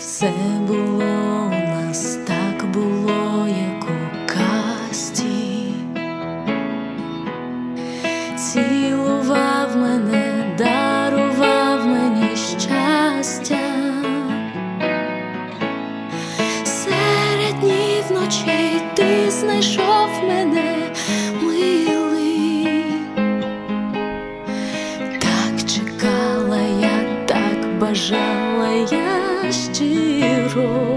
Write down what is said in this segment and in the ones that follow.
Все було у нас так було, як у касті цілував мене, дарував мені щастя, серед днів ночей ти знайшов мене. Бажав estirou.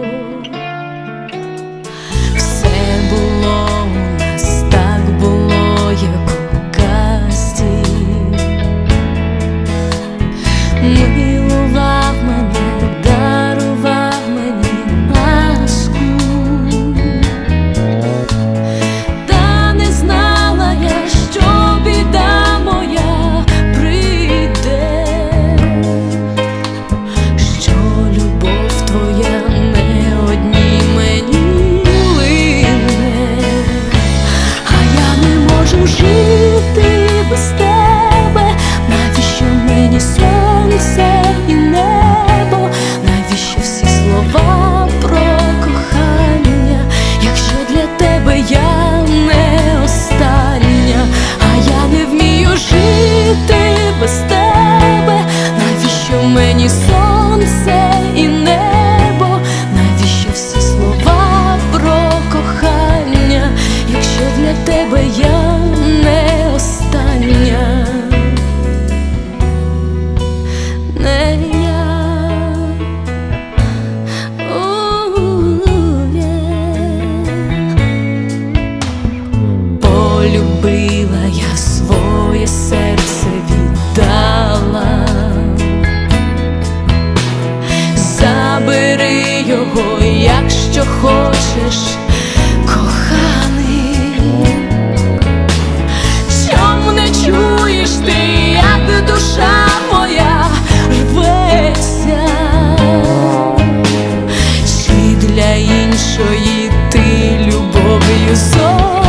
know.